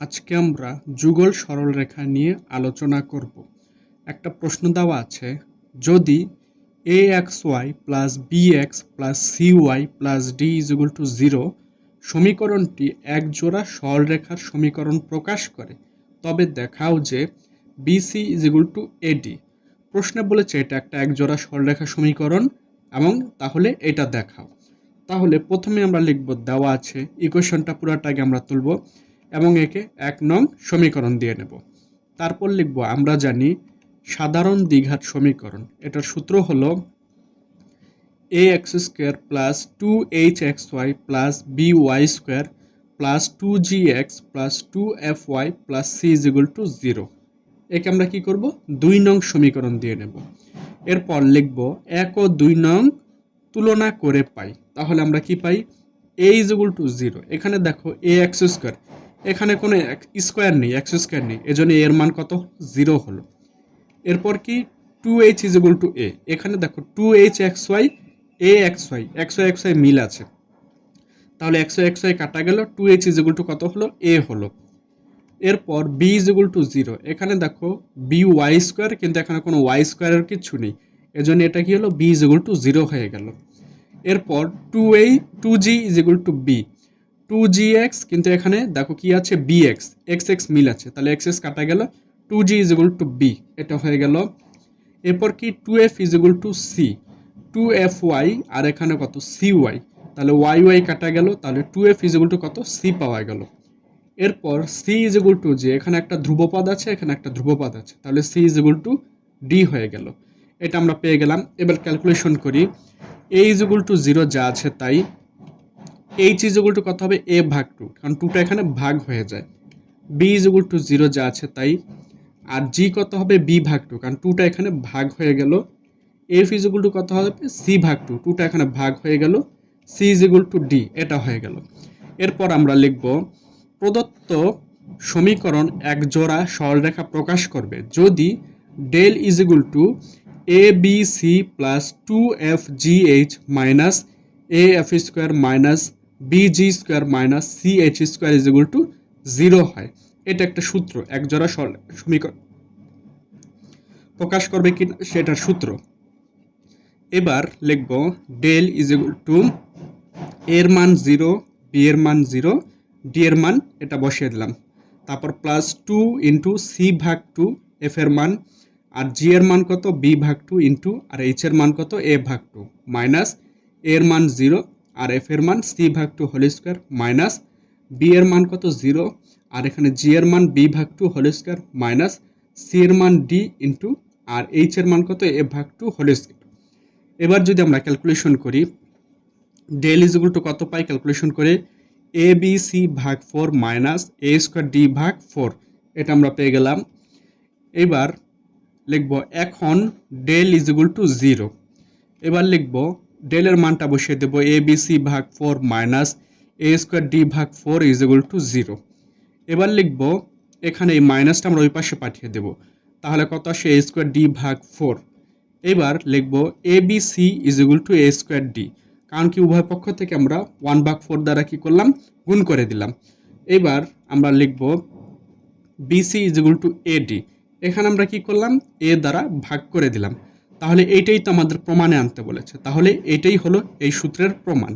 আজকে আমরা যুগল সরলরেখা নিয়ে আলোচনা করব। একটা প্রশ্ন দেওয়া আছে, যদি A X Y plus B X plus C Y plus D is equal to zero সমীকরণটি এক জোড়া সরলরেখার সমীকরণ প্রকাশ করে, তবে দেখাও যে BC is equal to AD প্রশ্নে বলেছে এটা একটা এক জোড়া সরলরেখা সমীকরণ, এবং তাহলে এটা দেখাও। তাহলে প্রথমে আমরা লিখব দেওয়া আছে ইকুয়েশনটা পুরোটাকে আমরা তুলব। এবং একে এক নং সমীকরণ দিয়ে নেব। তারপর লিখব, আমরা জানি সাধারণ দ্বিঘাত সমীকরণ। এটার সূত্র হলো A X square plus two H X Y plus B Y square plus two G X plus two F Y plus C is equal to zero একে আমরা কি করব? দুই নং সমীকরণ দিয়ে নেব। এরপর লিখব, এক ও দুই নং তুলনা করে পাই। তাহলে আমরা কি পাই? A is equal to zero এখানে দেখো এ এক্স স্কোয়ার এখানে কোনো স্কোয়ার নেই এক্স স্কোয়ার নেই। এজন্য এর মান কত? জিরো হলো। এরপর কি? Two H is equal to A এখানে দেখো two H X Y A X Y X Y X Y মিল আছে। তাহলে একশো ওয়াই কাটা গেল টু এইচ ইজ টু কত হলো? এ হলো। এরপর বি ইজ টু জিরো এখানে দেখো বি ওয়াই স্কোয়ার কিন্তু এখানে কোনো ওয়াই স্কোয়ারের কিছু নেই। এজন্য এটা কি হলো? বি ইজ টু জিরো হয়ে গেল। এরপর টু এই two G is two B two G X কিন্তু এখানে দেখো কি আছে? বি এক্স এক্স এক্স মিল আছে। তাহলে এক্স এক্স কাটা গেল। Two G is equal to B এটা হয়ে গেল। এরপর কি? Two F is equal to C two F Y আর এখানে কত? সি ওয়াই তাহলে ওয়াই ওয়াই কাটা গেল। তাহলে টু এফ ইজ টু কত? সি পাওয়া গেল। এরপর সি ইজ টু যে এখানে একটা ধ্রুবপদ আছে, এখানে একটা ধ্রুবপদ আছে। তাহলে সি ইজ টু ডি হয়ে গেল। এটা আমরা পেয়ে গেলাম। এবার ক্যালকুলেশন করি। এ ইজ টু জিরো যা আছে তাই। এইচ ইজ ইকুয়াল টু কত হবে? এ ভাগ টু কারণ টুটা এখানে ভাগ হয়ে যায়। B is equal to zero যা আছে তাই। আর জি কত হবে? বি ভাগ টু কারণ টুটা এখানে ভাগ হয়ে গেল। এফ ইজ ইকুয়াল টু কত হবে? সি ভাগ টু টুটা এখানে ভাগ হয়ে গেল। C is equal to D এটা হয়ে গেল। এরপর আমরা লিখব, প্রদত্ত সমীকরণ এক জোড়া সরলরেখা প্রকাশ করবে। যদি del is equal to A B C plus two F G H minus A F square minus B G square minus C H square is equal to zero হয়। এটা একটা সূত্র, এক জোড়া সরল সমীকরণ। প্রকাশ করবে কি সেটার সূত্র। এবার লিখব ডেল ইজ ইকুয়াল টু এর মান জিরো বি এর মান জিরো ডি এর মান এটা বসিয়ে দিলাম। তারপর প্লাস টু ইন্টু সি ভাগ টু এফ এর মান, আর জি এর মান কত? বি ভাগ টু ইন্টু আর এইচ এর মান কত? এ ভাগ টু মাইনাস এর মান জিরো আর এফ এর মান সি ভাগ two whole square minus B এর মান কত জিরো আর এখানে জি এর মান বি ভাগ two whole square minus C এর মান ডি ইন্টু আর এইচ এর মান কত? এ ভাগ টু হোল স্কোয়ার এবার যদি আমরা ক্যালকুলেশন করি ডেল ইজ টু কত পাই? ক্যালকুলেশন করে এ বি সি ভাগ four minus A square D ভাগ ফোর এটা আমরা পেয়ে গেলাম। এবার লিখব এখন ডেল ইজ টু জিরো এবার লিখব ডেলের মানটা বসিয়ে দেবো, এ, বি, সি ভাগ four minus A square D ভাগ four is equal to zero. এবার লিখব, এখানে এই মাইনাসটা আমরা ওই পাশে পাঠিয়ে দেব, তাহলে কত আসে? এ স্কোয়ার ডি ভাগ ফোর। এবার লিখব, A, B, C is equal to A square D, কারণ কি উভয় পক্ষ থেকে আমরা ওয়ান ভাগ ফোর দ্বারা কি করলাম? গুণ করে দিলাম। এবার আমরা লিখব BC is equal to A D, এখানে আমরা কি করলাম? এ দ্বারা ভাগ করে দিলাম। তাহলে এইটাই তো আমাদের প্রমাণে আনতে বলেছে। তাহলে এটাই হলো এই সূত্রের প্রমাণ।